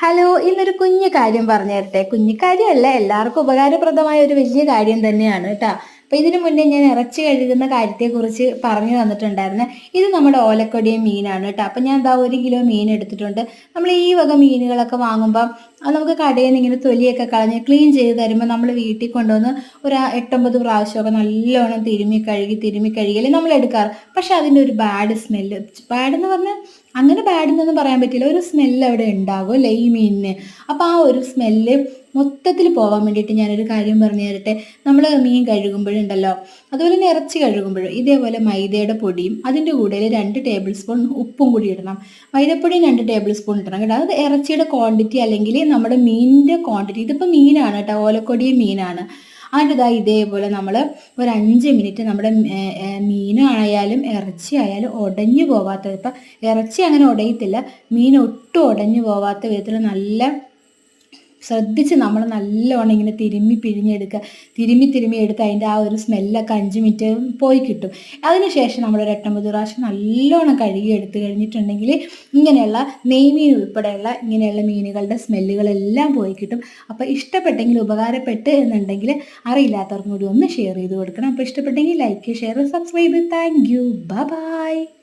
Hello ഇന്നൊരു കുഞ്ഞു കാര്യം പറഞ്ഞു തരട്ടെ. കുഞ്ഞു കാര്യമല്ല എല്ലാവർക്കും ഉപകാരപ്രദമായ ഒരു വലിയ കാര്യം തന്നെയാണ് കേട്ടോ അപ്പൊ ഇതിനു മുന്നേ ഞാൻ ഇറച്ചി കഴുകുന്ന കാര്യത്തെക്കുറിച്ച് പറഞ്ഞു തന്നിട്ടുണ്ടായിരുന്നു. ഇത് നമ്മുടെ ഓലക്കൊടിയും മീനാണ് കേട്ടോ. അപ്പൊ ഞാൻ എന്താ ഒരു കിലോ മീൻ എടുത്തിട്ടുണ്ട്. നമ്മൾ ഈ വക മീനുകളൊക്കെ വാങ്ങുമ്പോൾ അത് നമുക്ക് കടയിൽ നിന്ന് ഇങ്ങനെ തൊലിയൊക്കെ കളഞ്ഞ് ക്ലീൻ ചെയ്ത് തരുമ്പോൾ നമ്മൾ വീട്ടിൽ കൊണ്ടുവന്ന് ഒരു എട്ടൊമ്പത് പ്രാവശ്യമൊക്കെ നല്ലോണം തിരുമ്മി കഴുകി തിരുമ്മി കഴുകിയാലേ നമ്മൾ എടുക്കാറ്. പക്ഷെ അതിന്റെ ഒരു ബാഡ് സ്മെല്ല് ബാഡ് എന്ന് പറഞ്ഞാൽ അങ്ങനെ ബാഡ് എന്നൊന്നും പറയാൻ പറ്റില്ല. ഒരു സ്മെല്ല് അവിടെ ഉണ്ടാകും അല്ലേ ഈ മീനിന്. അപ്പോൾ ആ ഒരു സ്മെല്ല് മൊത്തത്തിൽ പോകാൻ വേണ്ടിയിട്ട് ഞാനൊരു കാര്യം പറഞ്ഞു തരട്ടെ. നമ്മൾ മീൻ കഴുകുമ്പോഴുണ്ടല്ലോ അതുപോലെ തന്നെ ഇറച്ചി കഴുകുമ്പോഴും ഇതേപോലെ മൈദയുടെ പൊടിയും അതിന്റെ കൂടെ രണ്ട് ടേബിൾ സ്പൂൺ ഉപ്പും കൂടി ഇടണം. മൈദപ്പൊടിയും രണ്ട് ടേബിൾ സ്പൂൺ ഇടണം കേട്ടോ. അത് ഇറച്ചിയുടെ ക്വാണ്ടിറ്റി അല്ലെങ്കിൽ നമ്മുടെ മീനിന്റെ ക്വാണ്ടിറ്റി ഇതിപ്പോൾ മീനാണ് കേട്ടോ. ഓലക്കൊടിയും മീനാണ്. അതിന്റെ ഇതാ ഇതേപോലെ നമ്മൾ ഒരു അഞ്ച് മിനിറ്റ് നമ്മുടെ മീനായാലും ഇറച്ചി ആയാലും ഉടഞ്ഞു പോവാത്ത ഇപ്പം ഇറച്ചി അങ്ങനെ ഉടയത്തില്ല മീൻ ഒട്ടും ഉടഞ്ഞു പോവാത്ത വിധത്തിൽ നല്ല ശ്രദ്ധിച്ച് നമ്മൾ നല്ലോണം ഇങ്ങനെ തിരുമ്മി പിഴിഞ്ഞെടുക്കുക തിരുമ്മി തിരുമ്മി എടുത്ത് അതിന്റെ ആ ഒരു സ്മെല്ലൊക്കെ അഞ്ച് മിനിറ്റ് പോയി കിട്ടും. അതിനുശേഷം നമ്മൾ ഒരു എട്ടൊമ്പത് പ്രാവശ്യം നല്ലോണം കഴുകി എടുത്തു കഴിഞ്ഞിട്ടുണ്ടെങ്കിൽ ഇങ്ങനെയുള്ള നെയ്മീൻ ഉൾപ്പെടെയുള്ള ഇങ്ങനെയുള്ള മീനുകളുടെ സ്മെല്ലുകളെല്ലാം പോയി കിട്ടും. അപ്പോൾ ഇഷ്ടപ്പെട്ടെങ്കിൽ ഉപകാരപ്പെട്ട് എന്നുണ്ടെങ്കിൽ അറിയില്ലാത്തവർക്കും കൂടി ഒന്ന് ഷെയർ ചെയ്ത് കൊടുക്കണം. അപ്പോൾ ഇഷ്ടപ്പെട്ടെങ്കിൽ like share subscribe thank you bye